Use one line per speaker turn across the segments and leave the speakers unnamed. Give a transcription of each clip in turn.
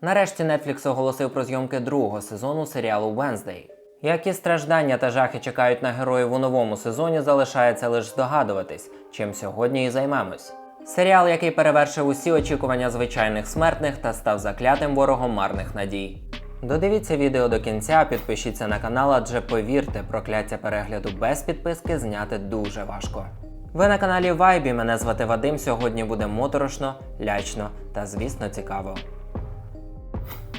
Нарешті Netflix оголосив про зйомки другого сезону серіалу Wednesday. Які страждання та жахи чекають на героїв у новому сезоні, залишається лише здогадуватись, чим сьогодні і займемось. Серіал, який перевершив усі очікування звичайних смертних та став заклятим ворогом марних надій. Додивіться відео до кінця, підпишіться на канал, адже повірте, прокляття перегляду без підписки зняти дуже важко. Ви на каналі Вайбі. Мене звати Вадим. Сьогодні буде моторошно, лячно та, звісно, цікаво.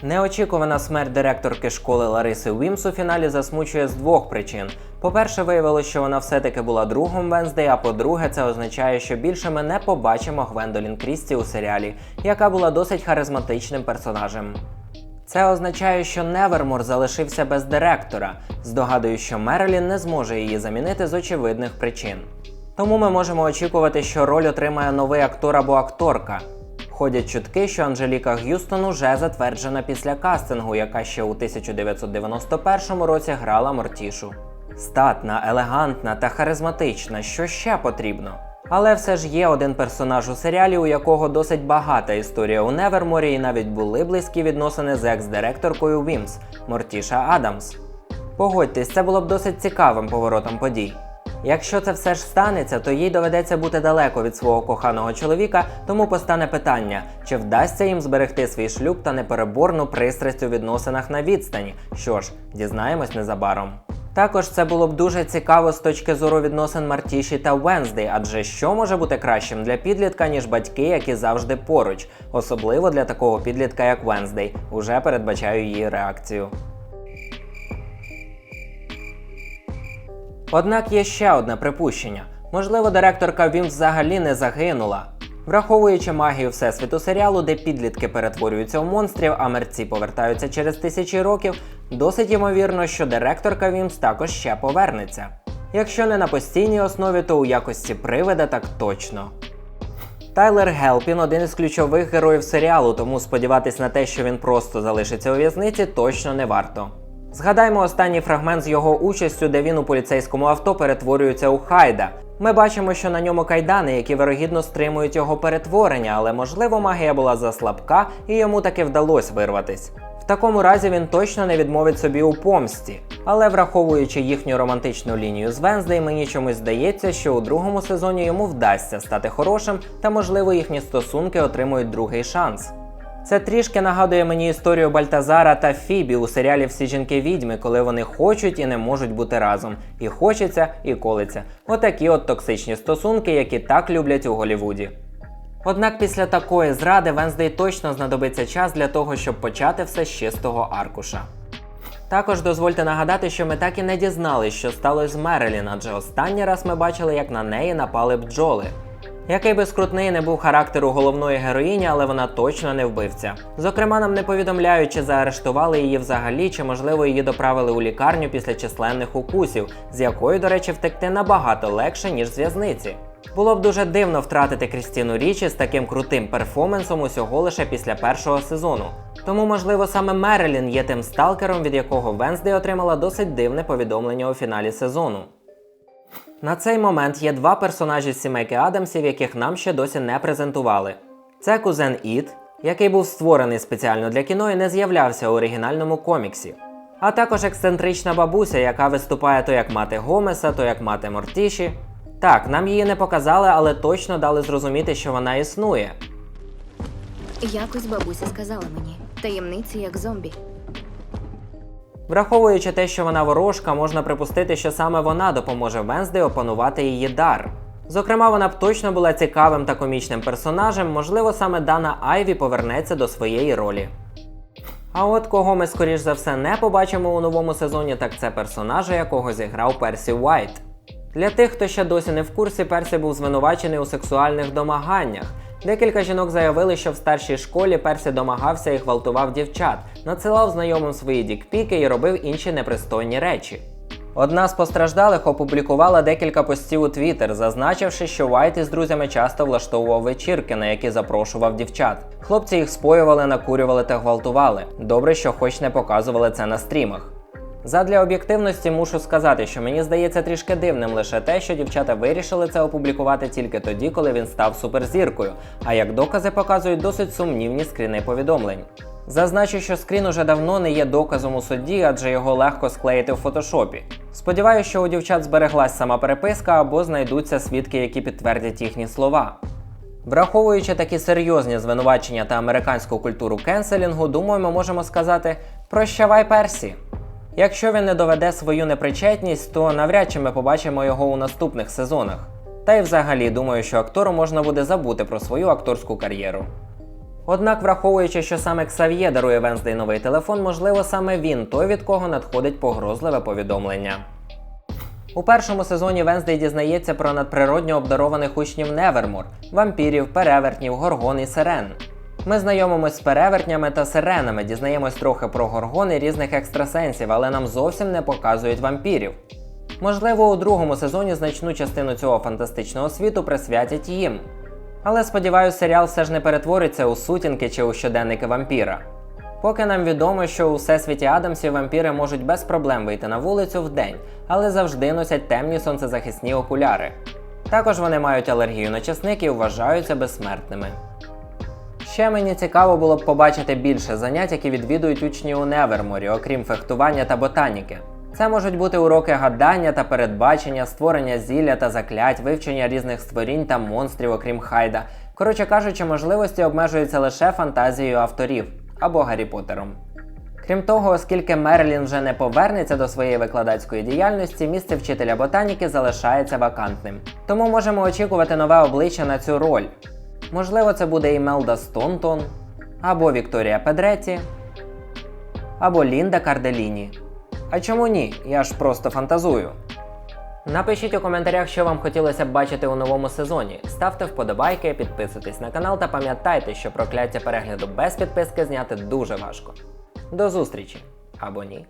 Неочікувана смерть директорки школи Лариси Уімс у фіналі засмучує з двох причин. По-перше, виявилося, що вона все-таки була другом Венздей, а по-друге, це означає, що більше ми не побачимо Гвендолін Крісті у серіалі, яка була досить харизматичним персонажем. Це означає, що Невермор залишився без директора. Здогадую, що Мерлін не зможе її замінити з очевидних причин. Тому ми можемо очікувати, що роль отримає новий актор або акторка. Ходять чутки, що Анжеліка Г'юстон уже затверджена після кастингу, яка ще у 1991 році грала Мортішу. Статна, елегантна та харизматична, що ще потрібно. Але все ж є один персонаж у серіалі, у якого досить багата історія у Неверморі, і навіть були близькі відносини з екс-директоркою Вімс Мортіша Адамс. Погодьтесь, це було б досить цікавим поворотом подій. Якщо це все ж станеться, то їй доведеться бути далеко від свого коханого чоловіка, тому постане питання, чи вдасться їм зберегти свій шлюб та непереборну пристрасть у відносинах на відстані. Що ж, дізнаємось незабаром. Також це було б дуже цікаво з точки зору відносин Мартіші та Венздей, адже що може бути кращим для підлітка, ніж батьки, які завжди поруч, особливо для такого підлітка, як Венздей. Уже передбачаю її реакцію. Однак є ще одне припущення: можливо, директорка Вім взагалі не загинула. Враховуючи магію всесвіту серіалу, де підлітки перетворюються в монстрів, а мерці повертаються через тисячі років, досить ймовірно, що директорка Вімс також ще повернеться. Якщо не на постійній основі, то у якості привида так точно. Тайлер Гелпін один із ключових героїв серіалу, тому сподіватись на те, що він просто залишиться у в'язниці, точно не варто. Згадаймо останній фрагмент з його участю, де він у поліцейському авто перетворюється у Хайда. Ми бачимо, що на ньому кайдани, які вирогідно стримують його перетворення, але можливо магія була заслабка і йому таки вдалося вирватись. В такому разі він точно не відмовить собі у помсті. Але враховуючи їхню романтичну лінію з Венздей, мені чомусь здається, що у другому сезоні йому вдасться стати хорошим, та можливо їхні стосунки отримують другий шанс. Це трішки нагадує мені історію Бальтазара та Фібі у серіалі Всі жінки відьми, коли вони хочуть і не можуть бути разом. І хочеться, і колиться. Отакі от токсичні стосунки, які так люблять у Голівуді. Однак після такої зради Венздей точно знадобиться час для того, щоб почати все з чистого аркуша. Також дозвольте нагадати, що ми так і не дізнались, що сталося з Мерелін, адже останній раз ми бачили, як на неї напали бджоли. Який би скрутний не був характер у головної героїні, але вона точно не вбивця. Зокрема, нам не повідомляють, чи заарештували її взагалі, чи можливо її доправили у лікарню після численних укусів, з якої, до речі, втекти набагато легше, ніж з в'язниці. Було б дуже дивно втратити Крістіну Річі з таким крутим перформансом усього лише після першого сезону. Тому, можливо, саме Мерелін є тим сталкером, від якого Венздей отримала досить дивне повідомлення у фіналі сезону. На цей момент є два персонажі сімейки Адамсів, яких нам ще досі не презентували. Це кузен Іт, який був створений спеціально для кіно і не з'являвся у оригінальному коміксі. А також ексцентрична бабуся, яка виступає то як мати Гомеса, то як мати Мортіші. Так, нам її не показали, але точно дали зрозуміти, що вона існує.
Якось бабуся сказала мені таємниці як зомбі.
Враховуючи те, що вона ворожка, можна припустити, що саме вона допоможе Венздей опанувати її дар. Зокрема, вона б точно була цікавим та комічним персонажем, можливо, саме Дана Айві повернеться до своєї ролі. А от кого ми скоріш за все не побачимо у новому сезоні, так це персонажа, якого зіграв Персі Уайт. Для тих, хто ще досі не в курсі, Персі був звинувачений у сексуальних домаганнях. Декілька жінок заявили, що в старшій школі Персі домагався і гвалтував дівчат, надсилав знайомим свої дікпіки і робив інші непристойні речі. Одна з постраждалих опублікувала декілька постів у Твіттер, зазначивши, що Вайт із друзями часто влаштовував вечірки, на які запрошував дівчат. Хлопці їх споювали, накурювали та гвалтували. Добре, що хоч не показували це на стрімах. Задля об'єктивності мушу сказати, що мені здається трішки дивним лише те, що дівчата вирішили це опублікувати тільки тоді, коли він став суперзіркою, а як докази показують досить сумнівні скріни повідомлень. Зазначу, що скрін уже давно не є доказом у суді, адже його легко склеїти в фотошопі. Сподіваюся, що у дівчат збереглась сама переписка або знайдуться свідки, які підтвердять їхні слова. Враховуючи такі серйозні звинувачення та американську культуру кенселінгу, думаю, ми можемо сказати прощавай Персі. Якщо він не доведе свою непричетність, то навряд чи ми побачимо його у наступних сезонах. Та й взагалі думаю, що актору можна буде забути про свою акторську кар'єру. Однак, враховуючи, що саме Ксав'є дарує Венздей новий телефон, можливо, саме він той, від кого надходить погрозливе повідомлення. У першому сезоні Венздей дізнається про надприродньо обдарованих учнів Невермор, вампірів, перевертнів, горгон і сирен. Ми знайомимось з перевертнями та сиренами, дізнаємось трохи про горгон і різних екстрасенсів, але нам зовсім не показують вампірів. Можливо, у другому сезоні значну частину цього фантастичного світу присвятять їм. Але сподіваюся, серіал все ж не перетвориться у сутінки чи у щоденники вампіра. Поки нам відомо, що у всесвіті Адамсів вампіри можуть без проблем вийти на вулицю вдень, але завжди носять темні сонцезахисні окуляри. Також вони мають алергію на часник і вважаються безсмертними. Ще мені цікаво було б побачити більше занять, які відвідують учні у Неверморі, окрім фехтування та ботаніки. Це можуть бути уроки гадання та передбачення, створення зілля та заклять, вивчення різних створінь та монстрів, окрім Хайда. Коротше кажучи, можливості обмежуються лише фантазією авторів або Гаррі Поттером. Крім того, оскільки Мерлін вже не повернеться до своєї викладацької діяльності, місце вчителя ботаніки залишається вакантним. Тому можемо очікувати нове обличчя на цю роль. Можливо, це буде Імелда Стонтон, або Вікторія Педреті, або Лінда Карделіні. А чому ні? Я ж просто фантазую. Напишіть у коментарях, що вам хотілося б бачити у новому сезоні. Ставте вподобайки, підписуйтесь на канал та пам'ятайте, що прокляття перегляду без підписки зняти дуже важко. До зустрічі або ні.